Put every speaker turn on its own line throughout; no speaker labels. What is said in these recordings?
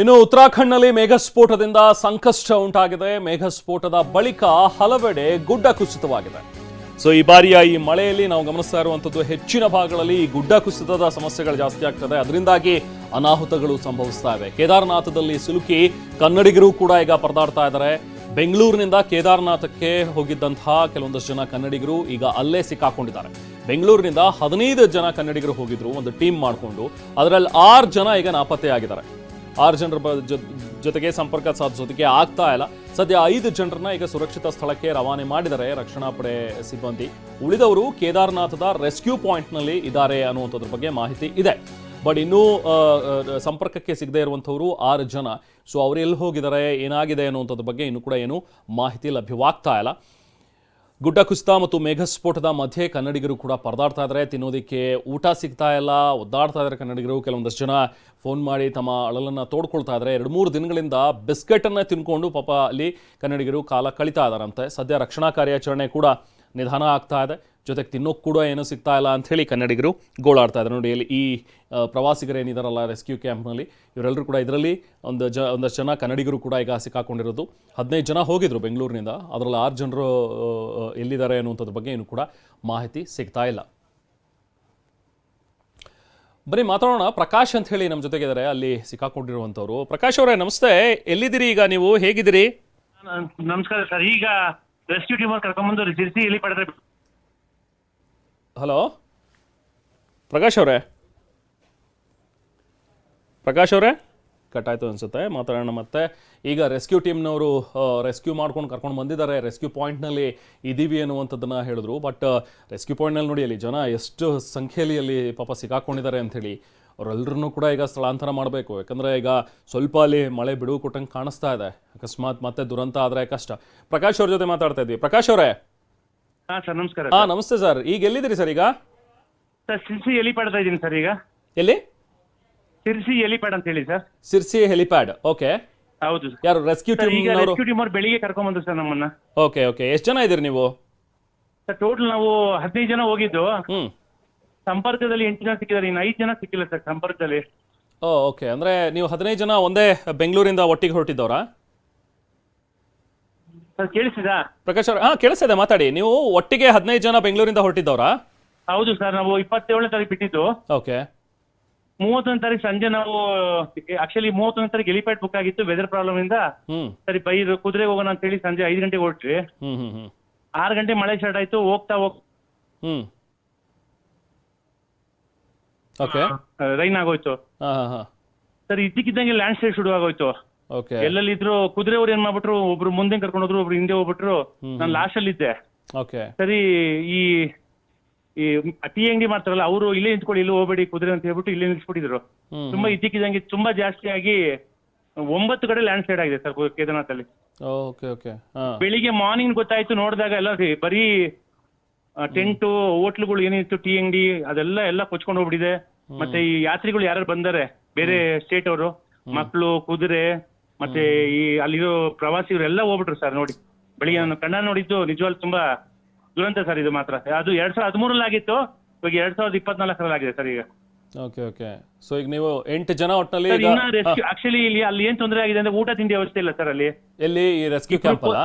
ಇನ್ನು ಉತ್ತರಾಖಂಡ್ನಲ್ಲಿ ಮೇಘಸ್ಫೋಟದಿಂದ ಸಂಕಷ್ಟ ಉಂಟಾಗಿದೆ. ಮೇಘಸ್ಫೋಟದ ಬಳಿಕ ಹಲವೆಡೆ ಗುಡ್ಡ ಕುಸಿತವಾಗಿದೆ. ಸೊ ಈ ಬಾರಿಯ ಈ ಮಳೆಯಲ್ಲಿ ನಾವು ಗಮನಿಸ್ತಾ ಇರುವಂಥದ್ದು ಹೆಚ್ಚಿನ ಭಾಗಗಳಲ್ಲಿ ಈ ಗುಡ್ಡ ಕುಸಿತದ ಸಮಸ್ಯೆಗಳು ಜಾಸ್ತಿ ಆಗ್ತದೆ. ಅದರಿಂದಾಗಿ ಅನಾಹುತಗಳು ಸಂಭವಿಸ್ತಾ ಇವೆ. ಕೇದಾರನಾಥದಲ್ಲಿ ಸಿಲುಕಿ ಕನ್ನಡಿಗರು ಕೂಡ ಈಗ ಪರದಾಡ್ತಾ ಇದ್ದಾರೆ. ಬೆಂಗಳೂರಿನಿಂದ ಕೇದಾರನಾಥಕ್ಕೆ ಹೋಗಿದ್ದಂತಹ ಕೆಲವೊಂದಷ್ಟು ಜನ ಕನ್ನಡಿಗರು ಈಗ ಅಲ್ಲೇ ಸಿಕ್ಕಾಕೊಂಡಿದ್ದಾರೆ. ಬೆಂಗಳೂರಿನಿಂದ ಹದಿನೈದು ಜನ ಕನ್ನಡಿಗರು ಹೋಗಿದ್ರು, ಒಂದು ಟೀಮ್ ಮಾಡಿಕೊಂಡು. ಅದರಲ್ಲಿ ಆರು ಜನ ಈಗ ನಾಪತ್ತೆಯಾಗಿದ್ದಾರೆ. ಆರು ಜನರ ಜೊತೆಗೆ ಸಂಪರ್ಕ ಸಾಧಿಸೋದಕ್ಕೆ ಆಗ್ತಾ ಇಲ್ಲ. ಸದ್ಯ ಐದು ಜನರನ್ನ ಈಗ ಸುರಕ್ಷಿತ ಸ್ಥಳಕ್ಕೆ ರವಾನೆ ಮಾಡಿದರೆ ರಕ್ಷಣಾ ಪಡೆ ಸಿಬ್ಬಂದಿ. ಉಳಿದವರು ಕೇದಾರನಾಥದ ರೆಸ್ಕ್ಯೂ ಪಾಯಿಂಟ್ನಲ್ಲಿ ಇದ್ದಾರೆ ಅನ್ನುವಂಥದ್ರ ಬಗ್ಗೆ ಮಾಹಿತಿ ಇದೆ. ಬಟ್ ಇನ್ನೂ ಸಂಪರ್ಕಕ್ಕೆ ಸಿಗದೇ ಇರುವಂಥವರು ಆರು ಜನ. ಸೊ ಅವರು ಎಲ್ಲಿ ಹೋಗಿದ್ದಾರೆ, ಏನಾಗಿದೆ ಅನ್ನುವಂಥದ್ರ ಬಗ್ಗೆ ಇನ್ನೂ ಕೂಡ ಏನು ಮಾಹಿತಿ ಲಭ್ಯವಾಗ್ತಾ ಇಲ್ಲ. ಗುಡ್ಡ ಕುಸಿತ ಮತ್ತು ಮೇಘಸ್ಫೋಟದ ಮಧ್ಯೆ ಕನ್ನಡಿಗರು ಕೂಡ ಪರದಾಡ್ತಾ ಇದ್ದಾರೆ. ತಿನ್ನೋದಕ್ಕೆ ಊಟ ಸಿಗ್ತಾ ಇಲ್ಲ, ಒದ್ದಾಡ್ತಾ ಇದ್ದಾರೆ ಕನ್ನಡಿಗರು. ಕೆಲವೊಂದಷ್ಟು ಜನ ಫೋನ್ ಮಾಡಿ ತಮ್ಮ ಅಳಲನ್ನು ತೋಡ್ಕೊಳ್ತಾ ಇದ್ದಾರೆ. ಎರಡು ಮೂರು ದಿನಗಳಿಂದ ಬಿಸ್ಕೆಟನ್ನು ತಿನ್ಕೊಂಡು ಪಾಪ ಅಲ್ಲಿ ಕನ್ನಡಿಗರು ಕಾಲ ಕಳೀತಾ ಇದ್ದಾರಂತೆ. ಸದ್ಯ ರಕ್ಷಣಾ ಕಾರ್ಯಾಚರಣೆ ಕೂಡ ನಿಧಾನ ಆಗ್ತಾ ಇದೆ. ಜೊತೆಗೆ ತಿನ್ನೋಕೆ ಕೂಡ ಏನೂ ಸಿಗ್ತಾ ಇಲ್ಲ ಅಂಥೇಳಿ ಕನ್ನಡಿಗರು ಗೋಳಾಡ್ತಾ ಇದ್ದಾರೆ. ನೋಡಿ, ಇಲ್ಲಿ ಈ ಪ್ರವಾಸಿಗರೇನಿದಾರಲ್ಲ ರೆಸ್ಕ್ಯೂ ಕ್ಯಾಂಪ್ನಲ್ಲಿ ಇವರೆಲ್ಲರೂ ಕೂಡ ಇದರಲ್ಲಿ ಒಂದು ಜ, ಒಂದಷ್ಟು ಜನ ಕನ್ನಡಿಗರು ಕೂಡ ಈಗ ಸಿಕ್ಕಾಕೊಂಡಿರೋದು. ಹದಿನೈದು ಜನ ಹೋಗಿದ್ರು ಬೆಂಗಳೂರಿನಿಂದ. ಅದರಲ್ಲಿ ಆರು ಜನರು ಎಲ್ಲಿದ್ದಾರೆ ಅನ್ನುವಂಥದ್ರ ಬಗ್ಗೆ ಏನು ಕೂಡ ಮಾಹಿತಿ ಸಿಗ್ತಾ ಇಲ್ಲ. ಬರೀ ಮಾತಾಡೋಣ. ಪ್ರಕಾಶ್ ಅಂತ ಹೇಳಿ ನಮ್ಮ ಜೊತೆಗಿದ್ದಾರೆ. ಅಲ್ಲಿ ಸಿಕ್ಕಾಕೊಂಡಿರುವಂಥವ್ರು. ಪ್ರಕಾಶ್ ಅವರೇ, ನಮಸ್ತೆ. ಎಲ್ಲಿದ್ದೀರಿ ಈಗ ನೀವು? ಹೇಗಿದ್ದೀರಿ?
ನಮಸ್ಕಾರ ಸರ್. ಈಗ ರೆಸ್ಕ್ಯೂ ಟೀಮ್ ಕರ್ಕೊಂಡ್ಬಂದು ಸಿರ್ಸಿ ಇಲ್ಲಿ ಪಡೆದ್ರೆ
ಹಲೋ? ಪ್ರಕಾಶ್ ಅವರೇ? ಪ್ರಕಾಶ್ ಅವರೇ? ಕಟ್ಟಾಯಿತು ಅನಿಸುತ್ತೆ, ಮಾತಾಡೋಣ ಮತ್ತೆ. ಈಗ ರೆಸ್ಕ್ಯೂ ಟೀಮ್ನವರು ರೆಸ್ಕ್ಯೂ ಮಾಡ್ಕೊಂಡು ಕರ್ಕೊಂಡು ಬಂದಿದ್ದಾರೆ. ರೆಸ್ಕ್ಯೂ ಪಾಯಿಂಟ್ನಲ್ಲಿ ಇದ್ದೀವಿ ಅನ್ನುವಂಥದ್ದನ್ನು ಹೇಳಿದ್ರು. ಬಟ್ ರೆಸ್ಕ್ಯೂ ಪಾಯಿಂಟ್ನಲ್ಲಿ ನೋಡಿ, ಅಲ್ಲಿ ಜನ ಎಷ್ಟು ಸಂಖ್ಯೆಯಲ್ಲಿ ಅಲ್ಲಿ ಪಾಪ ಸಿಕ್ಕಾಕೊಂಡಿದ್ದಾರೆ ಅಂಥೇಳಿ ಅವರೆಲ್ಲರನ್ನೂ ಕೂಡ ಈಗ ಸ್ಥಳಾಂತರ ಮಾಡಬೇಕು. ಯಾಕಂದರೆ ಈಗ ಸ್ವಲ್ಪ ಅಲ್ಲಿ ಮಳೆ ಬಿಡುವು ಕೊಟ್ಟಂಗೆ ಕಾಣಿಸ್ತಾ ಇದೆ. ಅಕಸ್ಮಾತ್ ಮತ್ತೆ ದುರಂತ ಆದರೆ ಕಷ್ಟ. ಪ್ರಕಾಶ್ ಅವ್ರ ಜೊತೆ ಮಾತಾಡ್ತಾ ಇದ್ವಿ. ಪ್ರಕಾಶ್ ಅವರೇ?
ಹಾ ಸರ್ ನಮಸ್ಕಾರ
ಹಾ ನಮಸ್ತೆ ಸರ್. ಈಗ ಎಲ್ಲಿದ್ದೀರಿ ಸರ್ ಈಗ?
ಸರ್ ಸಿರ್ಸಿ ಎಲಿಪ್ಯಾಡ್ ಇದ್ದೀನಿ ಸರ್ ಈಗ?
ಎಲ್ಲಿ?
ಸಿರ್ಸಿ ಎಲಿಪ್ಯಾಡ್ ಅಂತ ಹೇಳಿ ಸರ್.
ಸಿರ್ಸಿ ಹೆಲಿಪ್ಯಾಡ್. ಓಕೆ.
ಹೌದು
ಯಾರು ರೆಸ್ಕ್ಯೂ
ಟೀಮ್ ಈಗ ರೆಸ್ಕ್ಯೂ ಟೀಮ್ ಅವ್ರು ಬೆಳಿಗ್ಗೆ ಕರ್ಕೊಂಡ್ಬಂದ್ರು ಸರ್ ನಮ್ಮನ್ನ.
Okay okay. ಎಷ್ಟು ಜನ ಇದ್ದೀರಿ ನೀವು?
ಸರ್ ಟೋಟಲ್ ನಾವು ಹದಿನೈದು ಜನ ಹೋಗಿದ್ದು.
ಹ್ಞೂ
ಸಂಪರ್ಕದಲ್ಲಿ ಎಂಟು ಜನ ಸಿಕ್ಕಿದ್ದಾರೆ. ಇನ್ನು ಐದು ಜನ ಸಿಕ್ಕಿಲ್ಲ ಸರ್ ಸಂಪರ್ಕದಲ್ಲಿ.
Oh okay. ಅಂದ್ರೆ ನೀವು ಹದಿನೈದು ಜನ ಒಂದೇ ಬೆಂಗಳೂರಿಂದ ಒಟ್ಟಿಗೆ ಹೊರಟಿದ್ದವರಾ?
ಸರ್ ಕೇಳಿಸಿದಾ
ಪ್ರಕಾಶ್ ಅವ್ರ ಹಾ ಕೇಳಿಸ್ತಿದೆ ಮಾತಾಡಿ. ನೀವು ಒಟ್ಟಿಗೆ ಹದಿನೈದು ಜನ ಬೆಂಗಳೂರಿಂದ ಹೊರಟಿದ್ದವರಾ?
ಹೌದು ಸರ್ ನಾವು ಇಪ್ಪತ್ತೇಳನೇ ತಾರೀಕು ಬಿಟ್ಟಿದ್ದು.
ಓಕೆ.
ಮೂವತ್ತೊಂದು ತಾರೀಕು ಸಂಜೆ ನಾವು ಆಕ್ಚುಲಿ ಮೂವತ್ತೊಂದು ತಾರೀಕು ಎಲಿಪ್ಯಾಡ್ ಬುಕ್ ಆಗಿತ್ತು ವೆದರ್ ಪ್ರಾಬ್ಲಮ್ ಇಂದ. ಸರಿ ಬೈ ಕುದುರೆ ಹೋಗೋಣ ಅಂತ ಹೇಳಿ ಸಂಜೆ ಐದು ಗಂಟೆಗೆ ಹೊರಟ್ರಿ
ಹ್ಮ್ ಹ್ಮ್
ಆರು ಗಂಟೆ ಮಳೆ ಸ್ಟಾರ್ಟ್ ಆಯ್ತು ಹೋಗ್ತಾ ಹೋಗ್
ಓಕೆ.
ರೈನ್ ಆಗೋಯ್ತು.
ಸರಿ ಹಾಂ ಹಾಂ.
ಸರ್ ಇದ್ದಕ್ಕಿದ್ದಂಗೆ ಲ್ಯಾಂಡ್ ಸ್ಲೈಡ್ ಶುರು ಆಗೋಯ್ತು
ಓಕೆ
ಎಲ್ಲೆಲ್ಲಿದ್ರು ಕುದುರೆ ಅವ್ರು ಏನ್ ಮಾಡ್ಬಿಟ್ರು ಒಬ್ರು ಮುಂದೆ ಕರ್ಕೊಂಡು ಹೋದ್ರು ಒಬ್ರು ಹಿಂದೆ ಹೋಗ್ಬಿಟ್ರು ನಾನು ಲಾಸ್ಟ್ ಅಲ್ಲಿ ಇದ್ದೆ
ಓಕೆ
ಸರಿ ಈ ಈ ಟೀ ಅಂಗಡಿ ಮಾಡ್ತಾರಲ್ಲ ಅವರು ಇಲ್ಲೇ ನಿಂತ್ಕೊಳ್ಳಿ ಇಲ್ಲಿ ಹೋಗ್ಬೇಡಿ ಕುದುರೆ ಅಂತ ಹೇಳ್ಬಿಟ್ಟು ಇಲ್ಲೇ ನಿಲ್ಸ್ಬಿಟ್ಟಿದ್ರು. ತುಂಬಾ ಇದ್ದಕ್ಕಿದ್ದಂಗೆ ತುಂಬಾ ಜಾಸ್ತಿ ಆಗಿ ಒಂಬತ್ತು ಕಡೆ ಲ್ಯಾಂಡ್ ಸ್ಲೈಡ್ ಆಗಿದೆ ಸರ್ ಕೇದಾರ್ನಾಥ್ ಅಲ್ಲಿ
ಓಕೆ ಓಕೆ ಹಾಂ.
ಬೆಳಿಗ್ಗೆ ಮಾರ್ನಿಂಗ್ ಗೊತ್ತಾಯ್ತು ನೋಡಿದಾಗ ಎಲ್ಲ ಬರೀ ಟೆಂಟು ಹೋಟ್ಲುಗಳು ಏನಿತ್ತು ಟೀ ಅಂಗಡಿ ಅದೆಲ್ಲ ಎಲ್ಲ ಕೊಚ್ಕೊಂಡು ಹೋಗ್ಬಿಟ್ಟಿದೆ. ಮತ್ತೆ ಈ ಯಾತ್ರಿಗಳು ಯಾರು ಬಂದಾರೆ ಬೇರೆ ಸ್ಟೇಟ್ ಅವರು ಮಕ್ಕಳು ಕುದುರೆ ಮತ್ತೆ ಈ ಅಲ್ಲಿರೋ ಪ್ರವಾಸಿಗರು ಎಲ್ಲ ಹೋಗ್ಬಿಟ್ರು ಸರ್ ನೋಡಿ. ಬೆಳಿಗ್ಗೆ ನಾನು ಕಣ್ಣ ನೋಡಿದ್ದು ನಿಜವಾಗ್ಲೂ ತುಂಬಾ ದುರಂತ ಸರ್ ಇದು ಮಾತ್ರ. ಅದು ಎರಡ್ ಸಾವಿರದ ಹದಿಮೂರಲ್ಲಿ ಆಗಿತ್ತು ಇವಾಗ ಎರಡ್ ಸಾವಿರದ ಇಪ್ಪತ್ನಾಲ್ಕರಲ್ಲಿ ಆಗಿದೆ ಸರ್ ಈಗ.
Okay okay. ಸೊ ಈಗ ನೀವು ಎಂಟು ಜನ ಒಟ್ಟಿನಲ್ಲಿ
ಸರ್
ಈಗ
ಇನ್ನ ರೆಸ್ಕ್ಯೂ ಆಕ್ಚುಲಿ ಇಲ್ಲಿ ಅಲ್ಲಿ ಏನ್ ತೊಂದರೆ ಆಗಿದೆ ಅಂದ್ರೆ ಊಟ ತಿಂಡಿ ವ್ಯವಸ್ಥೆ ಇಲ್ಲ ಸರ್ ಅಲ್ಲಿ.
ಎಲ್ಲಿ ಈ ರೆಸ್ಕ್ಯೂ ಕ್ಯಾಂಪ್ ಅಲ್ಲ?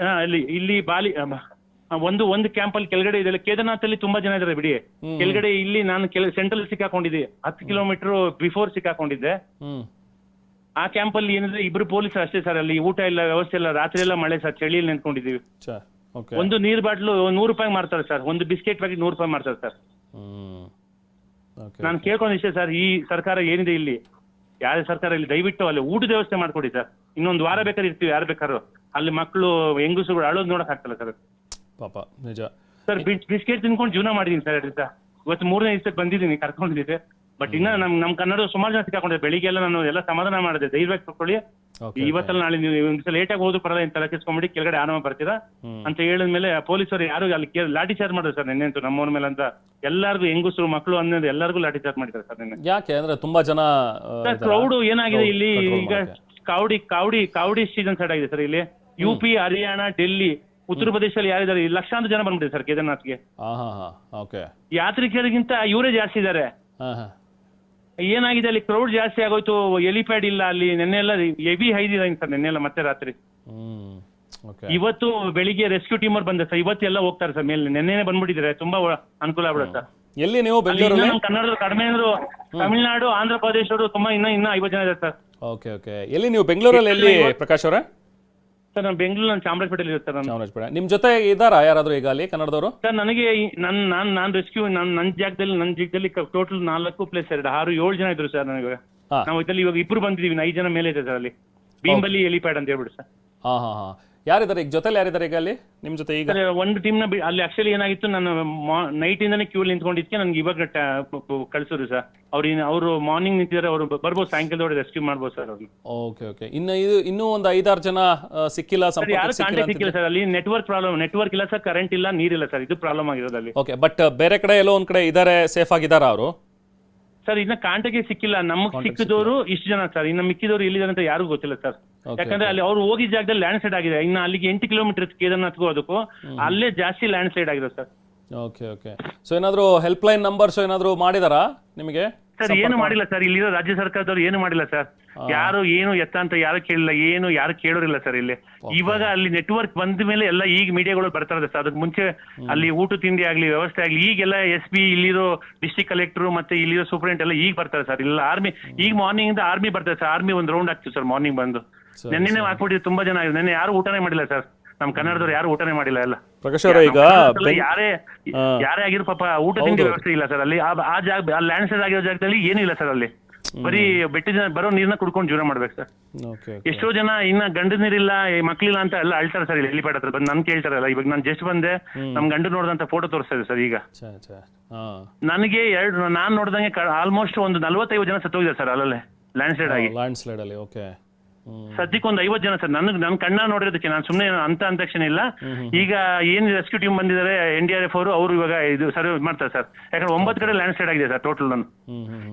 ಹಾ, ಇಲ್ಲಿ ಇಲ್ಲಿ ಬಾಲಿ ಅಮ್ಮ, ಆ, ಒಂದು ಒಂದು ಕ್ಯಾಂಪ್ ಅಲ್ಲಿ ಕೆಳಗಡೆ ಇದೆ. ಕೇದಾರ್ನಾಥ್ ಅಲ್ಲಿ ತುಂಬಾ ಜನ ಇದಾರೆ ಬಿಡಿ. ಕೆಳಗಡೆ ಇಲ್ಲಿ ನಾನು ಕೆಲ ಸೆಂಟ್ರಲ್ ಸಿಕ್ಕಾಕೊಂಡಿದ್ದೆ. ಹತ್ತು ಕಿಲೋಮೀಟರ್ ಬಿಫೋರ್ ಸಿಕ್ಕಾಕೊಂಡಿದ್ದೆ. ಆ ಕ್ಯಾಂಪ್ ಅಲ್ಲಿ ಏನಂದ್ರೆ ಇಬ್ರು ಪೊಲೀಸ್ ಅಷ್ಟೇ ಸರ್ ಅಲ್ಲಿ. ಊಟ ಇಲ್ಲ ವ್ಯವಸ್ಥೆ ಇಲ್ಲ ರಾತ್ರಿ ಎಲ್ಲ ಮಳೆ ಸರ್ ಚಳಿಯಲ್ಲಿ ನಿಂತ್ಕೊಂಡಿದೀವಿ
ಓಕೆ.
ಒಂದು ನೀರ್ ಬಾಟ್ಲು ನೂರು ರೂಪಾಯಿ ಮಾರ್ತಾರೆ ಸರ್. ಒಂದು ಬಿಸ್ಕೆಟ್ ಪ್ಯಾಕೆಟ್ ನೂರು ರೂಪಾಯಿ ಮಾಡ್ತಾರೆ ಸರ್.
ಹ್ಮ್. ಓಕೆ
ನಾನು ಕೇಳ್ಕೊಂಡಿಷ್ಟೇ ಸರ್ ಈ ಸರ್ಕಾರ ಏನಿದೆ ಇಲ್ಲಿ? ಯಾವ ಸರ್ಕಾರ ಇಲ್ಲಿ ದಯವಿಟ್ಟು ಅಲ್ಲಿ ಊಟದ ವ್ಯವಸ್ಥೆ ಮಾಡ್ಕೊಡಿ ಸರ್. ಇನ್ನೊಂದು ವಾರ ಬೇಕಾದ್ರೆ ಇರ್ತೀವಿ ಯಾರು ಬೇಕಾದ್ರು. ಅಲ್ಲಿ ಮಕ್ಕಳು ಹೆಂಗಸುಗಳು ಅಳೋದು ನೋಡಕ್ ಆಗ್ತಲ್ಲ ಸರ್.
ಪಾಪ ನಿಜ.
ಸರ್ ಬಿಸ್ಕೆಟ್ ತಿನ್ಕೊಂಡು ಜೀವನ ಮಾಡಿದೀನಿ ಸರ್ ಅದ್ರಿಂದ ಇವತ್ತು ಮೂರನೇ ದಿವಸ ಬಂದಿದ್ದೀನಿ ಕರ್ಕೊಂಡಿದ್ದೆ ಬಟ್ ಇನ್ನ ನಮ್ ನಮ್ ಕನ್ನಡ ಸುಮಾರು ಜನ ಸಿಕ್ಕಾಕೊಂಡಿದ್ದೆ ಬೆಳಿಗ್ಗೆ ಎಲ್ಲ ನಾನು ಎಲ್ಲ ಸಮಾಧಾನ ಮಾಡಿದೆ. ಧೈರ್ಯವಾಗಿ ತಗೊಳ್ಳಿ
ಇವತ್ತಲ್ಲಿ
ಇವತ್ತಲ್ಲ ನಾಳೆ ನೀವು ಒಂದ್ ಲೇಟ್ ಆಗಿ ಹೋದ್ರು ಪರಲ್ಲ ಇಂತ ಕೆಸ್ಕೊಂಬಿಡಿ ಕೆಳಗಡೆ ಆರಾಮ ಬರ್ತೀರಾ? ಅಂತ ಹೇಳಿದ ಮೇಲೆ ಪೊಲೀಸರು ಯಾರು ಅಲ್ಲಿ ಲಾಠಿ ಚಾರ್ಜ್ ಮಾಡಿದ್ರು ಸರ್ ನಿನ್ನೆ ಅಂತೂ ನಮ್ಮವ್ರ ಮೇಲೆ ಅಂತ. ಎಲ್ಲಾರ್ಗು ಹೆಂಗಸರು ಮಕ್ಕಳು ಅನ್ನೋದು ಎಲ್ಲಾರ್ಗು ಲಾಠಿ ಚಾರ್ಜ್ ಮಾಡಿದ್ದಾರೆ ಸರ್ ನಿನ್ನೆ.
ಯಾಕೆ ಅಂದ್ರೆ ತುಂಬಾ ಜನ ಸರ್ ಇದಾರಾ?
ಕ್ರೌಡ್ ಏನಾಗಿದೆ ಇಲ್ಲಿ?
Control
ಈಗ
ಮಾಡಕ್ಕೆ.
ಕಾವಡಿ ಕಾವಡಿ ಕಾವಡಿ ಸೀಸನ್ ಸ್ಟಾರ್ಟ್ ಆಗಿದೆ ಸರ್ ಇಲ್ಲಿ. ಯು ಪಿ ಹರಿಯಾಣ ಡೆಲ್ಲಿ ಉತ್ತರ ಪ್ರದೇಶದಲ್ಲಿ ಯಾರಿದ್ದಾರೆ? ಇಲ್ಲಿ ಲಕ್ಷಾಂತರ ಜನ ಬಂದ್ಬಿಟ್ಟಿದೆ ಸರ್ ಕೇದಾರ್ನಾಥ್ಗೆ.
ಹಾ ಹಾ ಹಾ ಓಕೆ
ಯಾತ್ರಿಕರಿಗಿಂತ ಇವರೇ ಜಾಸ್ತಿ ಇದ್ದಾರೆ.
ಹಾ ಹಾ.
ಏನಾಗಿದೆ ಅಲ್ಲಿ ಕ್ರೌಡ್ ಜಾಸ್ತಿ ಆಗೋಯ್ತು ಎಲಿಪ್ಯಾಡ್ ಇಲ್ಲ ಅಲ್ಲಿ ನೆನ್ನೆ ಎಲ್ಲ ಹೆವಿ ಹೈದಿದೆ ಸರ್ ನೆನ್ನೆ ಎಲ್ಲ ಮತ್ತೆ ರಾತ್ರಿ. ಇವತ್ತು ಬೆಳಿಗ್ಗೆ ರೆಸ್ಕ್ಯೂ ಟೀಮ್ ಅವ್ರು ಸರ್ ಸರ್ ಇವತ್ತೆಲ್ಲ ಹೋಗ್ತಾರೆ ಸರ್ ಮೇಲೆ ನೆನ್ನೆನೆ ಬಂದ್ಬಿಟ್ಟಿದ್ರೆ ತುಂಬಾ ಅನುಕೂಲ ಆಗ್ಬಿಡುತ್ತೆ ಸರ್.
ಎಲ್ಲಿ ನೀವು ಬೆಂಗಳೂರಲ್ಲಿ?
ನಮ್ಮ ಕನ್ನಡದವ್ರು ಕಡಿಮೆ ಅಂದ್ರು ತಮಿಳ್ನಾಡು ಆಂಧ್ರ ಪ್ರದೇಶವರು ತುಂಬಾ ಇನ್ನ ಇನ್ನ ಐವತ್ತು ಜನ ಇದೆ ಸರ್.
ಓಕೆ ಓಕೆ ಎಲ್ಲಿ ನೀವು ಬೆಂಗಳೂರಲ್ಲಿ ಎಲ್ಲಿ ಪ್ರಕಾಶ್ ಅವರೇ?
ಸರ್ ನಾನು ಬೆಂಗಳೂರು ನಾನು ಚಾಮರಾಜಪೇಟೆಲಿ ಇರುತ್ತೆ ಸರ್ ನಾನು.
ಚಾಮರಾಜಪೇಟೆ. ನಿಮ್ಮ ಜೊತೆ ಇದ್ದಾರಾ ಯಾರಾದರೂ ಈಗ ಅಲ್ಲಿ ಕನ್ನಡದವರು?
ಸರ್ ನನಗೆ ಈ- ನನ್ ನಾನ್ ನಾನು ರೆಸ್ಕ್ಯೂ ನನ್ ನನ್ನ ಜಾಗದಲ್ಲಿ ನನ್ನ ಜಾಗದಲ್ಲಿ ಟೋಟಲ್ ನಾಲ್ಕು ಪ್ಲೇಸ್ ಎರಡು ಆರು ಏಳು ಜನ ಇದ್ರು ಸರ್ ನನಗೆ.
ಹಾ.
ನಾವು ಇದರಲ್ಲಿ ಇವಾಗ ಇಬ್ರು ಬಂದಿದೀವಿ ಐದು ಜನ ಮೇಲೆ ಇದೆ ಸರ್ ಅಲ್ಲಿ. ಭೀಂಬಲಿ ಎಲಿಪ್ಯಾಡ್ ಅಂತ ಹೇಳ್ಬಿಟ್ಟು ಸರ್.
ಹಾಂ ಹಾಂ ಹಾಂ. ಯಾರಿದ್ದಾರೆ ಈಗ? ಜೊತೆಲಿ ಯಾರಿದ್ದಾರೆ ಈಗ ಅಲ್ಲಿ? ನಿಮ್ಮ ಜೊತೆ ಈಗ?
ಒಂದು ಟೀಮ್ನ ಬಿ- ಅಲ್ಲಿ ಆಕ್ಚುಲಿ ಏನಾಗಿತ್ತು ನಾನು ನೈಟ್ ಇಂದಾನೆ ಕ್ಯೂ ನಿಂತ್ಕೊಂಡಿದ್ಕೆ ನನ್ಗೆ ಇವಾಗ ಕಳಿಸೋರು ಸರ್ ಅವ್ರು ಅವರು ಮಾರ್ನಿಂಗ್ ನಿಂತಿದ್ದಾರೆ ಅವರು ಬರ್ಬೋದು ಸಾಯಂಕಾಲದೊಳಗೆ ರೆಸ್ಕ್ಯೂ ಮಾಡ್ಬೋದು ಸರ್ ಅವ್ರು.
ಓಕೆ ಓಕೆ ಇನ್ನು ಇದು ಇನ್ನೂ ಒಂದು ಐದಾರು ಜನ ಸಿಕ್ಕಿಲ್ಲ
ಯಾರು ಕಾಂಟ್ಯಾಕ್ಟ್ ಸಿಕ್ಕಿಲ್ಲ ಸರ್ ಅಲ್ಲಿ ನೆಟ್ವರ್ಕ್ ಪ್ರಾಬ್ಲಮ್ ನೆಟ್ವರ್ಕ್ ಇಲ್ಲ ಸರ್ ಕರೆಂಟ್ ಇಲ್ಲ ನೀರಿಲ್ಲ ಸರ್ ಇದು ಪ್ರಾಬ್ಲಮ್ ಆಗಿರೋದು ಅಲ್ಲಿ.
ಓಕೆ ಬಟ್ ಬೇರೆ ಕಡೆ ಎಲ್ಲೋ ಒಂದ್ ಕಡೆ ಇದ್ದಾರೆ ಸೇಫ್ ಆಗಿದ್ದಾರೆ ಅವರು?
ಸರ್ ಇನ್ನ ಕಾಂಟಕ್ಕೆ ಸಿಕ್ಕಿಲ್ಲ. ನಮಗ್ ಸಿಕ್ಕಿದವರು ಇಷ್ಟು ಜನ ಸರ್. ಇನ್ನ ಮಿಕ್ಕಿದವರು ಎಲ್ಲಿದ್ದಾರೆ ಅಂತ ಯಾರಿಗೂ ಗೊತ್ತಿಲ್ಲ ಸರ್. ಯಾಕಂದ್ರೆ ಅಲ್ಲಿ ಅವ್ರು ಹೋಗಿ ಜಾಗದಲ್ಲಿ ಲ್ಯಾಂಡ್ ಸ್ಲೈಡ್ ಆಗಿದೆ. ಇನ್ನ ಅಲ್ಲಿಗೆ ಎಂಟು ಕಿಲೋಮೀಟರ್ ಕೇದಾರ್ನಾಥ್ಗೂ ಅದಕ್ಕೂ. ಅಲ್ಲೇ ಜಾಸ್ತಿ ಲ್ಯಾಂಡ್ ಸ್ಲೈಡ್ ಆಗಿದೆ ಸರ್.
ಓಕೆ ಓಕೆ ಸೊ ಏನಾದರೂ ಹೆಲ್ಪ್ ಲೈನ್ ನಂಬರ್ಸ್ ಏನಾದರೂ ಮಾಡಿದಾರಾ ನಿಮಗೆ?
ಸರ್ ಏನು ಮಾಡಿಲ್ಲ ಸರ್ ಇಲ್ಲಿರೋ ರಾಜ್ಯ ಸರ್ಕಾರದವ್ರು ಏನು ಮಾಡಿಲ್ಲ ಸರ್. ಯಾರು ಏನು ಎತ್ತ ಅಂತ ಯಾರು ಕೇಳಿಲ್ಲ ಏನು ಯಾರು ಕೇಳೋರಿಲ್ಲ ಸರ್ ಇಲ್ಲಿ. ಇವಾಗ ಅಲ್ಲಿ ನೆಟ್ವರ್ಕ್ ಬಂದ ಮೇಲೆ ಎಲ್ಲ ಈಗ ಮೀಡಿಯಾಗಳು ಬರ್ತಾ ಇದೆ ಸರ್. ಅದಕ್ಕೆ ಮುಂಚೆ ಅಲ್ಲಿ ಊಟ ತಿಂಡಿ ಆಗ್ಲಿ ವ್ಯವಸ್ಥೆ ಆಗ್ಲಿ ಈಗೆಲ್ಲ ಎಸ್ ಪಿ ಇಲ್ಲಿರೋ ಡಿಸ್ಟಿಕ್ ಕಲೆಕ್ಟರ್ ಮತ್ತೆ ಇಲ್ಲಿರೋ ಸೂಪರಿಂಟ್ ಎಲ್ಲ ಈಗ ಬರ್ತಾರೆ ಸರ್. ಇಲ್ಲ ಆರ್ಮಿ ಈಗ ಮಾರ್ನಿಂಗ್ ಇಂದ ಆರ್ಮಿ ಬರ್ತಾರೆ ಸರ್. ಆರ್ಮಿ ಒಂದು ರೌಂಡ್ ಆಗ್ತಿವಿ ಸರ್ ಮಾರ್ನಿಂಗ್ ಬಂದು. ನೆನ್ನೆ ಹಾಕ್ಬಿಟ್ಟಿದ್ರು ತುಂಬಾ ಜನ ಆಗಿದೆ ನೆನ್ನೆ ಯಾರು ಊಟನೇ ಮಾಡಿಲ್ಲ ಸರ್. ನಮ್ಮ ಕನ್ನಡದವ್ರು ಯಾರು ಊಟನೇ ಮಾಡಿಲ್ಲ ಎಲ್ಲ.
ಪ್ರಕಾಶ್ ಅವರ ಈಗ
ಯಾರೇ. ಯಾರೇ ಆಗಿರೋ ಪಾಪ ಊಟ ತಿಂಡಿ ವ್ಯವಸ್ಥೆ ಇಲ್ಲ ಸರ್. ಅಲ್ಲಿ ಆ- ಜಾಗ ಆ ಲ್ಯಾಂಡ್ ಸ್ಲೈಡ್ ಆಗಿರೋ ಜಾಗದಲ್ಲಿ ಏನಿಲ್ಲ ಸರ್ ಅಲ್ಲಿ. ಬರೀ ಬೆಟ್ಟದ ಜನ ಬರೋ ನೀರ್ನ ಕುಡ್ಕೊಂಡು ಜೀವನ ಮಾಡ್ಬೇಕು ಸರ್. ಎಷ್ಟೋ ಜನ ಇನ್ನ ಗಂಡದ ನೀರಿಲ್ಲ ಇಲ್ಲ ಮಕ್ಳಿಲ್ಲ ಅಂತ ಎಲ್ಲ ಅಳ್ತಾರೆ ಸರ್ ಇಲ್ಲಿ ಹತ್ರ. ಬಂದು ನನ್ ಕೇಳ್ತಾರಲ್ಲ ಇವಾಗ ನಾನು ಜಸ್ಟ್ ಬಂದೆ ನಮ್ ಗಂಡು ನೋಡಿದಂತ ಫೋಟೋ ತೋರಿಸ್ತಾ ಇದೆ ಸರ್ ಈಗ. ನನಗೆ ಎರಡು ನಾನ್ ನೋಡ್ದಂಗೆ ಆಲ್ಮೋಸ್ಟ್ ಒಂದು ನಲ್ವತ್ತೈದು ಜನ ಸತ್ತೋಗಿದೆ ಸರ್ ಅಲ್ಲಲ್ಲೇ ಲ್ಯಾಂಡ್ ಸ್ಲೈಡ್ ಆಗಿ.
ಲ್ಯಾಂಡ್ ಸ್ಲೈಡ್ ಅಲ್ಲಿ ಓಕೆ.
ಸದ್ಯಕ್ಕೆ ಒಂದು ಐವತ್ತು ಜನ ಸರ್. ನನಗೆ ನನ್ನ ಕಣ್ಣ ನೋಡಿರೋದಕ್ಕೆ ನಾನು ಸುಮ್ಮನೆ ಅಂತ ಅಂತ ಕ್ಷಣ ಇಲ್ಲ ಈಗ ಏನ್ ರೆಸ್ಕ್ಯೂ ಟೀಮ್ ಬಂದಿದ್ದಾರೆ ಎನ್ ಡಿ ಆರ್ ಎಫ್ ಅವರು ಅವರು ಇವಾಗ ಇದು ಸರ್ವೆ ಮಾಡ್ತಾರೆ ಸರ್. ಯಾಕಂದ್ರೆ ಒಂಬತ್ತು ಕಡೆ ಲ್ಯಾಂಡ್ ಸ್ಲೈಡ್ ಆಗಿದೆ ಸರ್ ಟೋಟಲ್ ನಾನು.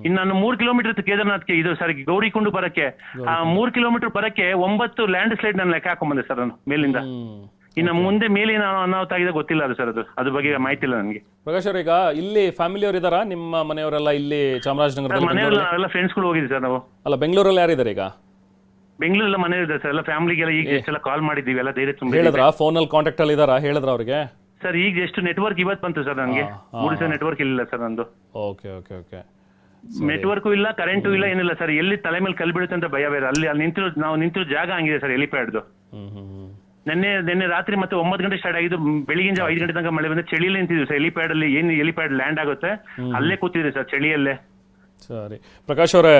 ಇನ್ನು ನಾನು ಮೂರ್ ಕಿಲೋಮೀಟರ್ ಕೇದಾರ್ನಾಥ್ಗೆ ಇದು ಸರ್ ಗೌರಿಕೊಂಡು ಬರಕ್ಕೆ ಆ ಮೂರ್ ಕಿಲೋಮೀಟರ್ ಬರಕ್ಕೆ ಒಂಬತ್ತು ಲ್ಯಾಂಡ್ ಸ್ಲೈಡ್ ನಾನು ಲೆಕ್ಕ ಹಾಕೊಂಡ್ ಸರ್ ನಾನು ಮೇಲಿಂದ. ಇನ್ನು ಮುಂದೆ ಮೇಲೆ ನಾನು ಅನಾಹುತ ಆಗಿದೆ ಗೊತ್ತಿಲ್ಲ ಅದು ಸರ್ ಅದು. ಅದ್ರ ಬಗ್ಗೆ ಮಾಹಿತಿ ಇಲ್ಲ ನನಗೆ.
ಪ್ರಕಾಶ್ ಅವ್ರ ಈಗ ಇಲ್ಲಿ ಫ್ಯಾಮಿಲಿಯವ್ರು ಇದ್ದಾರಾ? ನಿಮ್ಮ ಮನೆಯವರೆಲ್ಲ ಇಲ್ಲಿ ಚಾಮರಾಜನಗರ
ನಾವೆಲ್ಲ ಫ್ರೆಂಡ್ಸ್ಗಳು ಹೋಗಿದ್ವಿ ಸರ್ ನಾವು.
ಅಲ್ಲ ಬೆಂಗಳೂರಲ್ಲಿ ಯಾರಿದ್ದಾರೆ ಈಗ?
ಬೆಂಗಳೂರೆಲ್ಲ ಮನೆ ಇದೆ ಸರ್ ಎಲ್ಲ ಫ್ಯಾಮಿಲಿಗೆಲ್ಲ ಈಗ ಎಷ್ಟೆಲ್ಲ ಕಾಲ್ ಮಾಡಿದ್ದೀವಿ ಎಲ್ಲ ಧೈರ್ಯ ತುಂಬ
ಹೇಳಿದ್ರಾ? ಫೋನಲ್ಲಿ ಕಾಂಟ್ಯಾಕ್ಟ್ ಅಲ್ಲಿ ಇದ್ದಾರಾ ಹೇಳಿದ್ರ ಅವ್ರಿಗೆ?
ಸರ್ ಈಗ ಎಷ್ಟು ನೆಟ್ವರ್ಕ್ ಇವತ್ತು ಬಂತು ಸರ್ ನನಗೆ. ಮೂರು ದಿವಸ ನೆಟ್ವರ್ಕ್ ಇಲ್ಲ ಸರ್ ನಂದು.
ಓಕೆ ಓಕೆ ಓಕೆ
ನೆಟ್ವರ್ಕು ಇಲ್ಲ ಕರೆಂಟು ಇಲ್ಲ ಏನಿಲ್ಲ ಸರ್. ಎಲ್ಲಿ ತಲೆ ಮೇಲೆ ಕಲ್ ಬೀಳುತ್ತೆ ಅಂತ ಭಯ ಬೇರೆ. ಅಲ್ಲಿ ಅಲ್ಲಿ ನಿಂತಿರೋ ನಾವು ನಿಂತಿರೋ ಜಾಗ ಹಂಗಿದೆ ಸರ್ ಎಲಿಪ್ಯಾಡ್ದು.
ನೆನ್ನೆ ನೆನ್ನೆ
ನಿನ್ನೆ ನಿನ್ನೆ ರಾತ್ರಿ ಮತ್ತೆ ಒಂಬತ್ತು ಗಂಟೆ ಸ್ಟಾರ್ಟ್ ಆಗಿದ್ದು ಬೆಳಿಗ್ಗೆ ಬೆಳಿಗಿನ ಜಾವ ಐದು ಗಂಟೆ ತನಕ ಮಳೆ ಬಂದ್ರೆ ಚಳಿಯಲ್ಲಿ ನಿಂತಿದ್ವಿ ಸರ್. ಎಲಿಪ್ಯಾಡ್ ಅಲ್ಲಿ ಏನು ಎಲಿಪ್ಯಾಡ್ ಲ್ಯಾಂಡ್ ಆಗುತ್ತೆ ಅಲ್ಲೇ ಕೂತಿದ್ರಿ ಸರ್ ಚಳಿಯಲ್ಲೇ.
ಸರಿ. ಪ್ರಕಾಶ್ ಅವರೇ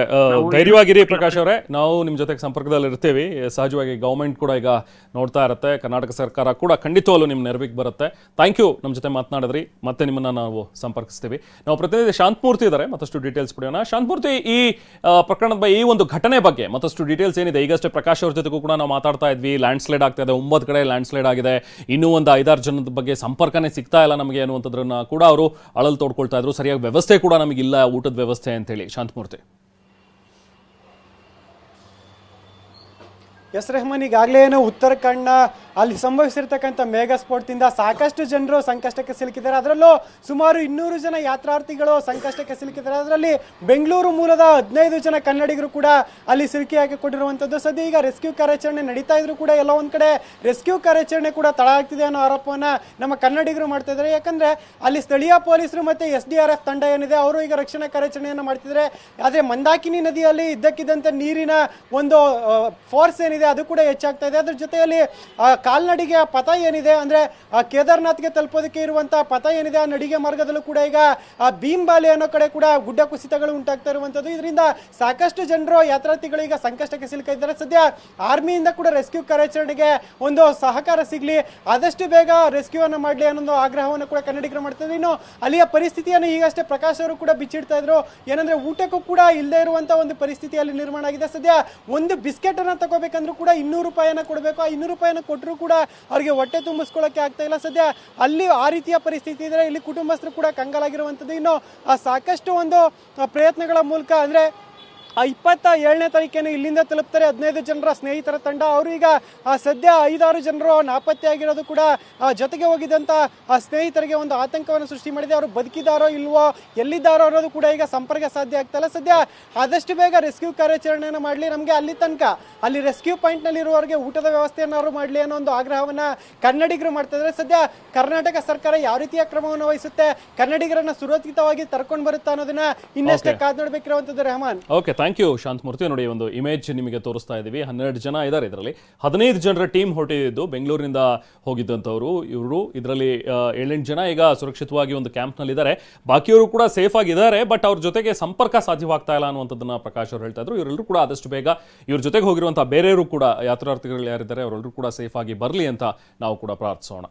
ಧೈರ್ಯವಾಗಿರಿ ಪ್ರಕಾಶ್ ಅವರೇ. ನಾವು ನಿಮ್ಮ ಜೊತೆಗೆ ಸಂಪರ್ಕದಲ್ಲಿ ಇರ್ತೀವಿ ಸಹಜವಾಗಿ ಗೌರ್ಮೆಂಟ್ ಕೂಡ ಈಗ ನೋಡ್ತಾ ಇರುತ್ತೆ. ಕರ್ನಾಟಕ ಸರ್ಕಾರ ಕೂಡ ಖಂಡಿತವಾಗ್ಲೂ ನಿಮ್ಮ ನೆರವಿಗೆ ಬರುತ್ತೆ. ಥ್ಯಾಂಕ್ ಯು ನಮ್ಮ ಜೊತೆ ಮಾತನಾಡಿದ್ರಿ. ಮತ್ತೆ ನಿಮ್ಮನ್ನ ನಾವು ಸಂಪರ್ಕಿಸ್ತೀವಿ. ನಾವು ಪ್ರತಿನಿಧಿ ಶಾಂತಮೂರ್ತಿ ಇದ್ದಾರೆ. ಮತ್ತಷ್ಟು ಡೀಟೇಲ್ಸ್ ಪಡೆಯೋಣ. ಶಾಂತಮೂರ್ತಿ ಈ ಪ್ರಕರಣದ ಬಗ್ಗೆ ಈ ಒಂದು ಘಟನೆ ಬಗ್ಗೆ ಮತ್ತಷ್ಟು ಡೀಟೇಲ್ಸ್ ಏನಿದೆ? ಈಗಷ್ಟೇ ಪ್ರಕಾಶ್ ಅವ್ರ ಜೊತೆಗೂ ಕೂಡ ನಾವು ಮಾತಾಡ್ತಾ ಇದ್ವಿ. ಲ್ಯಾಂಡ್ ಸ್ಲೈಡ್ ಆಗ್ತಾ ಇದೆ. ಒಂಬತ್ತು ಕಡೆ ಲ್ಯಾಂಡ್ ಸ್ಲೈಡ್ ಆಗಿದೆ. ಇನ್ನೂ ಒಂದು ಐದಾರು ಜನದ ಬಗ್ಗೆ ಸಂಪರ್ಕನೇ ಸಿಗ್ತಾ ಇಲ್ಲ ನಮಗೆ ಅನ್ನುವಂಥದ್ರನ್ನ ಕೂಡ ಅವರು ಅಳಲು ತೋಡ್ಕೊಳ್ತಾ ಇದ್ರು. ಸರಿಯಾಗಿ ವ್ಯವಸ್ಥೆ ಕೂಡ ನಮಗಿಲ್ಲ. ಊಟದ ವ್ಯವಸ್ಥೆ ಅಂತೇಳಿ ಶಾಂತಮೂರ್ತಿ.
ಎಸ್ ರೆಹಮಾನ್ ಈಗಾಗಲೇ ಏನು ಉತ್ತರಾಖಂಡ್ನ ಅಲ್ಲಿ ಸಂಭವಿಸಿರ್ತಕ್ಕಂಥ ಮೇಘ ಸ್ಫೋಟದಿಂದ ಸಾಕಷ್ಟು ಜನರು ಸಂಕಷ್ಟಕ್ಕೆ ಸಿಲುಕಿದ್ದಾರೆ. ಅದರಲ್ಲೂ ಸುಮಾರು ಇನ್ನೂರು ಜನ ಯಾತ್ರಾರ್ಥಿಗಳು ಸಂಕಷ್ಟಕ್ಕೆ ಸಿಲುಕಿದ್ದಾರೆ. ಅದರಲ್ಲಿ ಬೆಂಗಳೂರು ಮೂಲದ ಹದಿನೈದು ಜನ ಕನ್ನಡಿಗರು ಕೂಡ ಅಲ್ಲಿ ಸಿಲುಕಿಯಾಗಿ ಹಾಕಿಕೊಂಡಿರುವಂಥದ್ದು ಸದ್ಯ ಈಗ ರೆಸ್ಕ್ಯೂ ಕಾರ್ಯಾಚರಣೆ ನಡೀತಾ ಇದ್ರು ಕೂಡ ಎಲ್ಲ ಒಂದು ಕಡೆ ರೆಸ್ಕ್ಯೂ ಕಾರ್ಯಾಚರಣೆ ಕೂಡ ತಡ ಆಗ್ತಿದೆ ಅನ್ನೋ ಆರೋಪವನ್ನು ನಮ್ಮ ಕನ್ನಡಿಗರು ಮಾಡ್ತಾ ಇದ್ದಾರೆ. ಯಾಕಂದ್ರೆ ಅಲ್ಲಿ ಸ್ಥಳೀಯ ಪೊಲೀಸರು ಮತ್ತೆ ಎಸ್ ಡಿ ಆರ್ ಎಫ್ ತಂಡ ಏನಿದೆ, ಅವರು ಈಗ ರಕ್ಷಣಾ ಕಾರ್ಯಾಚರಣೆಯನ್ನು ಮಾಡ್ತಿದ್ದಾರೆ. ಆದರೆ ಮಂದಾಕಿನಿ ನದಿಯಲ್ಲಿ ಇದ್ದಕ್ಕಿದ್ದಂತೆ ನೀರಿನ ಒಂದು ಫೋರ್ಸ್ ಏನಿದೆ ಅದು ಕೂಡ ಹೆಚ್ಚಾಗ್ತಾ ಇದೆ. ಅದ್ರ ಜೊತೆಯಲ್ಲಿ ಆ, ಪಥ ಏನಿದೆ ಅಂದ್ರೆ ಕೇದಾರ್ನಾಥ್ಗೆ ತಲುಪೋದಕ್ಕೆ ಇರುವಂಥ ಪಥ ಏನಿದೆ ಆ ನಡಿಗೆ ಮಾರ್ಗದಲ್ಲೂ ಕೂಡ ಈಗ ಆ ಭೀಮ್ಬಾಲಿ ಅನ್ನೋ ಕಡೆ ಕೂಡ ಗುಡ್ಡ ಕುಸಿತಗಳು ಉಂಟಾಗ್ತಾ ಇರುವಂತದ್ದು ಇದರಿಂದ ಸಾಕಷ್ಟು ಜನರು ಯಾತ್ರಾರ್ಥಿಗಳು ಈಗ ಸಂಕಷ್ಟಕ್ಕೆ ಸಿಲುಕಿದ್ದಾರೆ. ಸದ್ಯ ಆರ್ಮಿಯಿಂದ ಕೂಡ ರೆಸ್ಕ್ಯೂ ಕಾರ್ಯಾಚರಣೆಗೆ ಒಂದು ಸಹಕಾರ ಸಿಗ್ಲಿ ಆದಷ್ಟು ಬೇಗ ರೆಸ್ಕ್ಯೂ ಅನ್ನು ಮಾಡಲಿ ಅನ್ನೋ ಆಗ್ರಹವನ್ನು ಕೂಡ ಕನ್ನಡಿಗರು ಮಾಡ್ತಿದ್ರು ಇನ್ನು ಅಲ್ಲಿಯ ಪರಿಸ್ಥಿತಿಯನ್ನು ಈಗಷ್ಟೇ ಪ್ರಕಾಶ್ ಅವರು ಕೂಡ ಬಿಚ್ಚಿಡ್ತಾ ಇದ್ರು. ಏನಂದ್ರೆ ಊಟಕ್ಕೂ ಕೂಡ ಇಲ್ಲದೆ ಇರುವಂತ ಒಂದು ಪರಿಸ್ಥಿತಿಯಲ್ಲಿ ನಿರ್ಮಾಣ ಆಗಿದೆ. ಸದ್ಯ ಒಂದು ಬಿಸ್ಕೆಟ್ ಅನ್ನ ತಗೋಬೇಕಂದ್ರೂ ಕೂಡ ಇನ್ನೂರು ರೂಪಾಯಿನ ಕೊಡಬೇಕು. ಆ ಇನ್ನೂರು ರೂಪಾಯಿನ ಕೊಟ್ಟರು ಕೂಡ ಅವ್ರಿಗೆ ಹೊಟ್ಟೆ ತುಂಬಿಸ್ಕೊಳ್ಳೋಕೆ ಆಗ್ತಾ ಇಲ್ಲ. ಸದ್ಯ ಅಲ್ಲಿ ಆ ರೀತಿಯ ಪರಿಸ್ಥಿತಿ ಇದ್ರೆ ಇಲ್ಲಿ ಕುಟುಂಬಸ್ಥರು ಕೂಡ ಕಂಗಾಲಾಗಿರುವಂಥದ್ದು. ಇನ್ನು ಸಾಕಷ್ಟು ಒಂದು ಪ್ರಯತ್ನಗಳ ಮೂಲಕ ಅಂದ್ರೆ ಇಪ್ಪತ್ತ ಏಳನೇ ತಾರೀಕೇನು ಇಲ್ಲಿಂದ ತಲುಪ್ತಾರೆ ಹದಿನೈದು ಜನರ ಸ್ನೇಹಿತರ ತಂಡ. ಅವರು ಈಗ ಆ, ಸದ್ಯ ಐದಾರು ಜನರು ನಾಪತ್ತೆಯಾಗಿರೋದು ಕೂಡ ಆ, ಜೊತೆಗೆ ಹೋಗಿದ್ದಂಥ ಆ ಸ್ನೇಹಿತರಿಗೆ ಒಂದು ಆತಂಕವನ್ನು ಸೃಷ್ಟಿ ಮಾಡಿದೆ. ಅವರು ಬದುಕಿದಾರೋ ಇಲ್ವೋ ಎಲ್ಲಿದ್ದಾರೋ ಅನ್ನೋದು ಕೂಡ ಈಗ ಸಂಪರ್ಕ ಸಾಧ್ಯ ಆಗ್ತಲ್ಲ ಸದ್ಯ ಆದಷ್ಟು ಬೇಗ ರೆಸ್ಕ್ಯೂ ಕಾರ್ಯಾಚರಣೆಯನ್ನು ಮಾಡಲಿ ನಮಗೆ ಅಲ್ಲಿ ತನಕ. ಅಲ್ಲಿ ರೆಸ್ಕ್ಯೂ ಪಾಯಿಂಟ್ನಲ್ಲಿರುವವರಿಗೆ ಊಟದ ವ್ಯವಸ್ಥೆಯನ್ನಾದ್ರು ಮಾಡಲಿ ಅನ್ನೋ ಒಂದು ಆಗ್ರಹವನ್ನು ಕನ್ನಡಿಗರು ಮಾಡ್ತಾ ಇದ್ದಾರೆ. ಸದ್ಯ ಕರ್ನಾಟಕ ಸರ್ಕಾರ ಯಾವ ರೀತಿಯ ಕ್ರಮವನ್ನು ವಹಿಸುತ್ತೆ ಕನ್ನಡಿಗರನ್ನ ಸುರಕ್ಷಿತವಾಗಿ ತರ್ಕೊಂಡು ಬರುತ್ತಾ ಅನ್ನೋದನ್ನ ಇನ್ನಷ್ಟೇ ಕಾದ್ ನೋಡ್ಬೇಕಿರುವಂತದ್ದು Rehman.
Okay thank you Shanthamurthy. ನೋಡಿ, ಒಂದು ಇಮೇಜ್ ನಿಮಗೆ ತೋರಿಸ್ತಾ ಇದ್ದೀವಿ ಹನ್ನೆರಡು ಜನ ಇದ್ದಾರೆ ಇದರಲ್ಲಿ. ಹದಿನೈದು ಜನರ ಟೀಮ್ ಹೊರಟಿದ್ದು ಬೆಂಗಳೂರಿನಿಂದ ಹೋಗಿದ್ದಂಥವ್ರು. ಇವರು ಇದರಲ್ಲಿ ಏಳೆಂಟು ಜನ ಈಗ ಸುರಕ್ಷಿತವಾಗಿ ಒಂದು ಕ್ಯಾಂಪ್ನಲ್ಲಿ ಇದ್ದಾರೆ ಬಾಕಿಯವರು ಕೂಡ ಸೇಫ್ ಆಗಿದ್ದಾರೆ ಬಟ್ ಅವ್ರ ಜೊತೆಗೆ ಸಂಪರ್ಕ ಸಾಧ್ಯವಾಗ್ತಾ ಇಲ್ಲ ಅನ್ನುವಂಥದ್ದನ್ನು ಪ್ರಕಾಶ್ ಅವರು ಹೇಳ್ತಾ ಇದ್ರು. ಇವರೆಲ್ಲರೂ ಕೂಡ ಆದಷ್ಟು ಬೇಗ ಇವ್ರ ಜೊತೆಗೆ ಹೋಗಿರುವಂಥ ಬೇರೆಯವರು ಕೂಡ ಯಾತ್ರಾರ್ಥಿಗಳು ಯಾರಿದ್ದಾರೆ, ಅವರೆಲ್ಲರೂ ಕೂಡ ಸೇಫ್ ಆಗಿ ಬರಲಿ ಅಂತ ನಾವು ಕೂಡ ಪ್ರಾರ್ಥಿಸೋಣ.